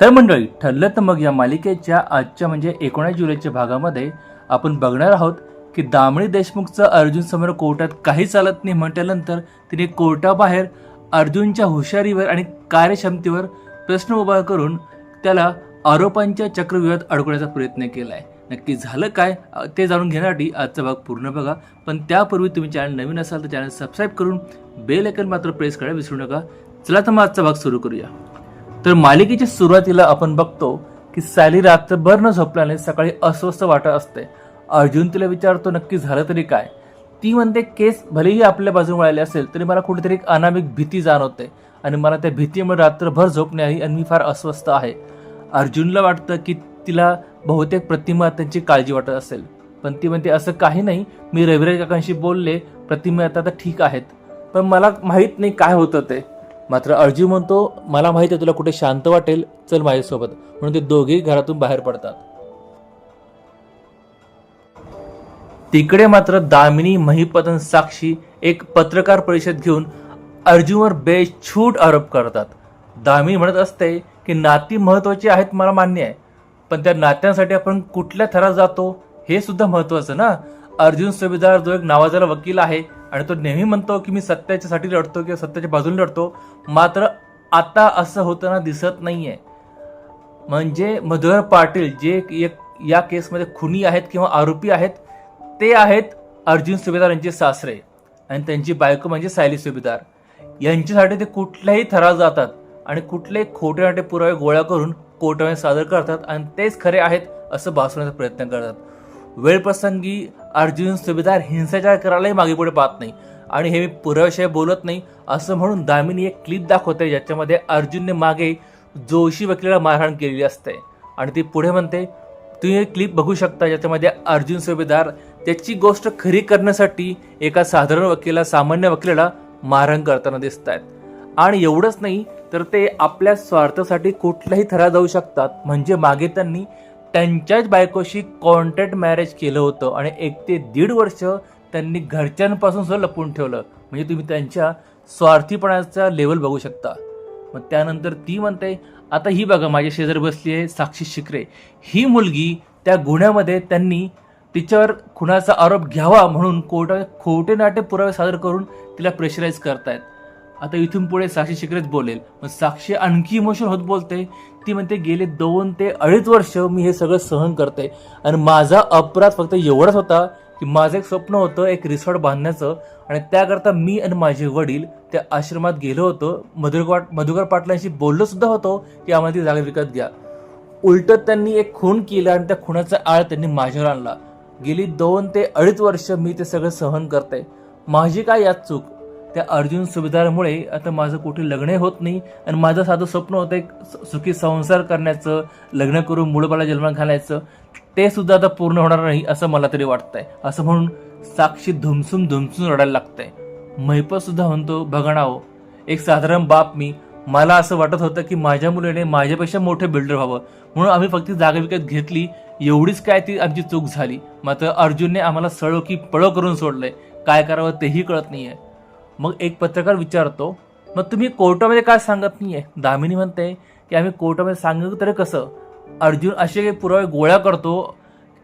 तर मंडळी ठरलं तर मग या मालिकेच्या आजच्या म्हणजे एकोणीस जुलैच्या भागामध्ये आपण बघणार आहोत की दामणी देशमुखचं अर्जुन समोर कोर्टात काही चालत नाही म्हटल्यानंतर तिने कोर्टाबाहेर अर्जुनच्या हुशारीवर आणि कार्यक्षमतेवर प्रश्न उभा करून त्याला आरोपांच्या चक्रव्यूहात अडकवण्याचा प्रयत्न केला आहे नक्की झालं काय ते जाणून घेण्यासाठी आजचा भाग पूर्ण बघा. पण त्यापूर्वी तुम्ही चॅनल नवीन असाल तर चॅनल सबस्क्राईब करून बेल आयकन मात्र प्रेस करायला विसरू नका. चला तर मग आजचा भाग सुरू करूया. तर मालिकेच्या सुरुवातीला आपण बघतो की सॅली रात्रभर न झोपल्याने सकाळी अस्वस्थ वाटत असते. अर्जुन तिला विचारतो नक्की झालं तरी काय? ती म्हणते केस भलेही आपल्या बाजूने वळाले असेल तरी मला कुठेतरी एक अनामिक भीती जाणवते आणि मला त्या भीतीमुळे रात्रभर झोपणे आणि मी फार अस्वस्थ आहे. अर्जुनला वाटतं की तिला बहुतेक प्रतिमा त्यांची काळजी वाटत असेल. पण ती म्हणते असं काही नाही. मी रविराज काकांशी बोलले प्रतिमा आता तर ठीक आहेत. पण मला माहीत नाही काय होतं ते. मात्र अर्जुन म्हणतो मला माहिती आहे तुला कुठे शांत वाटेल चल माझ्यासोबत. म्हणून ते दोघेही घरातून बाहेर पडतात. तिकडे मात्र दामिनी महिपतन साक्षी एक पत्रकार परिषद घेऊन अर्जुनवर बेछूट आरोप करतात. दामिनी म्हणत असते की नाती महत्वाची आहेत मला मान्य आहे पण त्या नात्यांसाठी आपण कुठल्या थरात जातो हे सुद्धा महत्वाचं ना? अर्जुन सुभेदार जो एक नावाजाला वकील आहे आणि तो नेहमी म्हणतो की मी सत्याच्यासाठी लढतो किंवा सत्याच्या बाजूने लढतो. मात्र आता असं होताना दिसत नाही आहे म्हणजे मधुकर पाटील जे एक या केसमध्ये खुनी आहेत किंवा आरोपी आहेत ते आहेत अर्जुन सुभेदार यांचे सासरे. आणि त्यांची बायको म्हणजे सायली सुभेदार. यांच्यासाठी ते कुठल्याही थराव जातात आणि कुठलेही खोटे नाटे पुरावे गोळा करून कोर्टामध्ये सादर करतात आणि तेच खरे आहेत असं भासवण्याचा प्रयत्न करतात. वेळप्रसंगी अर्जुन सुभेदार हिंसाचार करायलाही मागे पुढे पाहत नाही. आणि हे मी पुराविषयी बोलत नाही असं म्हणून दामिनी एक क्लिप दाखवते ज्याच्यामध्ये अर्जुनने मागे जोशी वकिलाला मारहाण केलेली असते. आणि ती पुढे म्हणते तुम्ही एक क्लिप बघू शकता ज्याच्यामध्ये अर्जुन सुभेदार त्याची गोष्ट खरी करण्यासाठी एका साधारण वकिला सामान्य वकिलाला मारहाण करताना दिसत आहेत आणि एवढंच नाही तर ते आपल्या स्वार्थासाठी कुठल्याही थरा जाऊ शकतात. म्हणजे मागे त्यांनी त्यांच्याच बायकोशी कॉन्ट्रॅक्ट मॅरेज केलं होतं आणि एक ते दीड वर्ष त्यांनी घरच्यांपासून सुद्धा लपून ठेवलं. म्हणजे तुम्ही त्यांच्या स्वार्थीपणाचा लेवल बघू शकता. मग त्यानंतर ती म्हणते आता ही बघा माझ्या शेजारी बसली आहे साक्षी शिकरे. ही मुलगी त्या गुन्ह्यामध्ये त्यांनी तिच्यावर खुनाचा आरोप घ्यावा म्हणून कोर्टात खोटे नाटे पुरावे सादर करून तिला प्रेशराईज करतायत. आता इथून पुढे साक्षी शिकरेच बोलेल. मग साक्षी आणखी इमोशनल होत बोलते. ती म्हणते गेले दोन ते अडीच वर्ष मी हे सगळं सहन करते. आणि माझा अपराध फक्त एवढाच होता की माझं एक स्वप्न होतं एक रिसॉर्ट बांधण्याचं. आणि त्याकरता मी आणि माझे वडील त्या आश्रमात गेलो होतो. मधुकर मधुकर पाटलांशी बोललो सुद्धा होतो की आम्हाला ती जागा विकत घ्या. उलट त्यांनी एक खून केला आणि त्या खुनाचा आळ त्यांनी माझ्यावर आणला. गेली दोन ते अडीच वर्ष मी ते सगळं सहन करते. माझी काय यात चूक? त्या अर्जुन सुभेदारमुळे आता माझं कुठे लग्नही होत नाही आणि माझं साधं स्वप्न होतं एक सुखी संसार करण्याचं लग्न करून मुळबाला जन्म घालायचं ते सुद्धा आता पूर्ण होणार नाही असं मला तरी वाटतंय. असं म्हणून साक्षी धुमसून धुमसून रडायला लागतंय. महिपत सुद्धा म्हणतो बघणाओ हो, एक साधारण बाप मी. मला असं वाटत होतं की माझ्या मुलीने माझ्यापेक्षा मोठे बिल्डर व्हावं. म्हणून आम्ही फक्त जागा विकत घेतली. एवढीच काय ती आमची चूक झाली. मात्र अर्जुनने आम्हाला सळो की पळो करून सोडलंय. काय करावं तेही कळत नाहीये. मग एक पत्रकार विचारतो मग तुम्ही कोर्टामध्ये काय सांगत नाहीये? दामिनी म्हणते की आम्ही कोर्टामध्ये सांगितलं तरी कसं? अर्जुन असे काही पुरावे गोळा करतो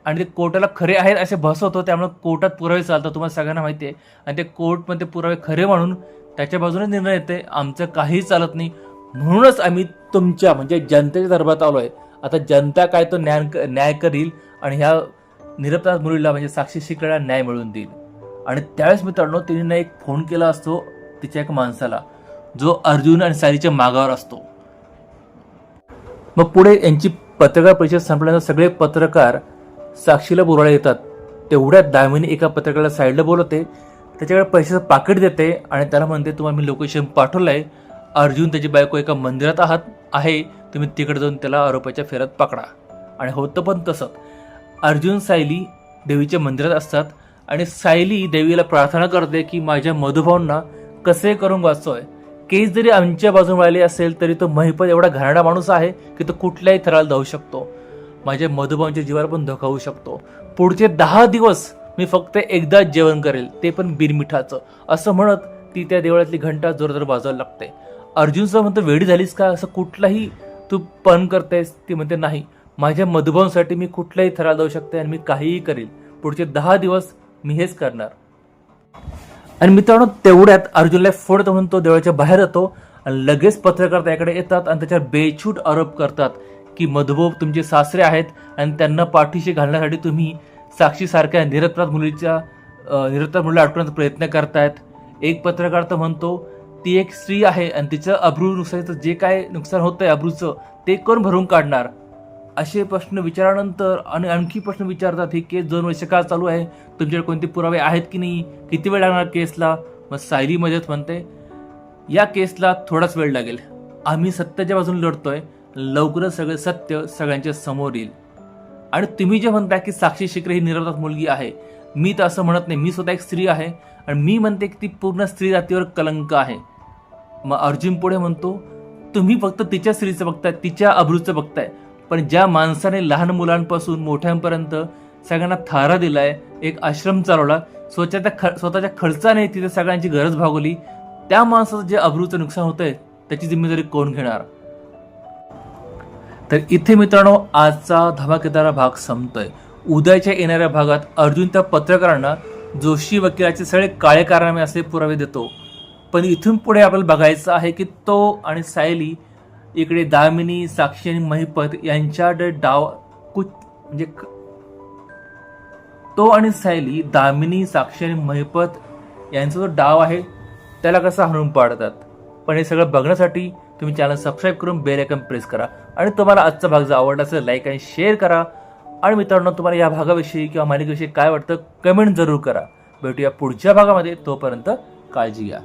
आणि ते कोर्टाला खरे आहेत असे भसवतो त्यामुळे कोर्टात पुरावे चालतात तुम्हाला सगळ्यांना माहिती आहे. आणि ते कोर्टमध्ये पुरावे खरे म्हणून त्याच्या बाजूने निर्णय येते आमचं काहीही चालत नाही. म्हणूनच आम्ही तुमच्या म्हणजे जनतेच्या दरबारात आलो आहे आता जनता काय तो न्याय न्याय करील आणि ह्या निरपराध मुलीला म्हणजे साक्षी शिकण्याला न्याय मिळवून देईल. आणि त्यावेळेस मित्रांनो तिने एक फोन केला असतो तिच्या एक माणसाला जो अर्जुन आणि सारीच्या मागावर असतो. मग पुढे यांची पत्रकार परिषद संपल्यानंतर सगळे पत्रकार साक्षीला बोलायला येतात. तेवढ्यात दामिनी एका पत्रकाराला साईडला बोलवते त्याच्याकडे पैशाचं पाकिट देते आणि त्याला म्हणते तुम्हाला मी लोकेशन पाठवलं आहे अर्जुन त्याची बायको एका मंदिरात आहात आहे. तुम्ही तिकडे जाऊन त्याला आरोपाच्या फेऱ्यात पकडा. आणि होतं पण तसं अर्जुन सायली देवीच्या मंदिरात असतात. आणि सायली देवीला प्रार्थना करते की माझ्या मधुभाऊंना कसे करून वाचतोय? केस जरी आमच्या बाजून राहिली असेल तरी तो महिपत एवढा घराणा माणूस आहे की तो कुठल्याही थराला जाऊ शकतो. माझ्या मधुभाऊंच्या जीवाला पण धोका होऊ शकतो. पुढचे दहा दिवस मी फक्त एकदाच जेवण करेल ते पण बिनमिठाचं. असं म्हणत ती त्या देवळातली घंटा जोरदार वाजवायला लागते. अर्जुनचं म्हणतो वेडी झालीस का? असं कुठलाही तू पण करतेस. ती म्हणते नाही. माझ्या मधुभावांसाठी मी कुठल्याही थराला जाऊ शकते आणि मी काहीही करेल. पुढचे दहा दिवस मी हेच करणार. आणि मित्रांनो तेवढ्यात अर्जुनला फोडत म्हणून तो देवळाच्या बाहेर येतो आणि लगेच पत्रकार त्याकडे येतात आणि त्याच्यावर बेछूट आरोप करतात की मधुभाऊ तुमचे सासरे आहेत आणि त्यांना पाठीशी घालण्यासाठी तुम्ही साक्षीसारख्या निरपराध मुलीच्या अं, निरपराध मुलीला अडकवण्याचा प्रयत्न करतायत. एक पत्रकार तर म्हणतो ती एक स्त्री आहे आणि तिचं अब्रू नुकसानीचं जे काय नुकसान होतं आहे अब्रूचं ते कोण भरून काढणार? असे प्रश्न विचारानंतर आणि आणखी प्रश्न विचारतात ही केस दोन वर्ष का चालू आहे. तुमच्याकडे कोणते पुरावे आहेत की नाही? किती वेळ लागणार केसला? मग सायली मध्येच म्हणते या केसला थोडाच वेळ लागेल. आम्ही सत्याच्या बाजूने लढतोय. लवकरच सगळे सत्य सगळ्यांच्या समोर येईल. आणि तुम्ही जे म्हणता की साक्षी शिकरे ही निरवतात मुलगी आहे मी तर असं म्हणत नाही. मी स्वतः एक स्त्री आहे आणि मी म्हणते की ती पूर्ण स्त्री जातीवर कलंक आहे. मग अर्जुन पुढे म्हणतो तुम्ही फक्त तिच्या स्त्रीचं बघताय तिच्या अब्रूचं बघताय. पण ज्या माणसाने लहान मुलांपासून मोठ्यांपर्यंत सगळ्यांना थारा दिलाय एक आश्रम चालवला स्वतःच्या ख स्वतःच्या खर्चाने तिथे सगळ्यांची गरज भागवली त्या माणसाचं जे अब्रूचं नुकसान होतंय त्याची जिम्मेदारी कोण घेणार? तर इथे मित्रांनो आजचा धमाकेदार भाग संपतोय. उद्याच्या येणाऱ्या भागात अर्जुन त्या पत्रकारांना जोशी वकिलाचे सगळे काळे कारनामे असे पुरावे देतो. पण इथून पुढे आपल्याला बघायचं आहे की तो आणि सायली इकडे दामिनी साक्षी आणि महिपत यांच्या डाव कुच म्हणजे तो आणि सायली दामिनी साक्षी आणि महिपत यांचा जो डाव आहे त्याला कसा हणून पाडतात? पण हे सगळं बघण्यासाठी तुम्ही चॅनल सबस्क्राईब करून बेल आयकन प्रेस करा. आणि तुम्हाला आजचा भाग जर आवडला असेल लाईक आणि शेअर करा. आणि मित्रांनो तुम्हाला या भागाविषयी किंवा मालिकेविषयी काय वाटतं कमेंट जरूर करा. भेटूया पुढच्या भागामध्ये तोपर्यंत काळजी घ्या.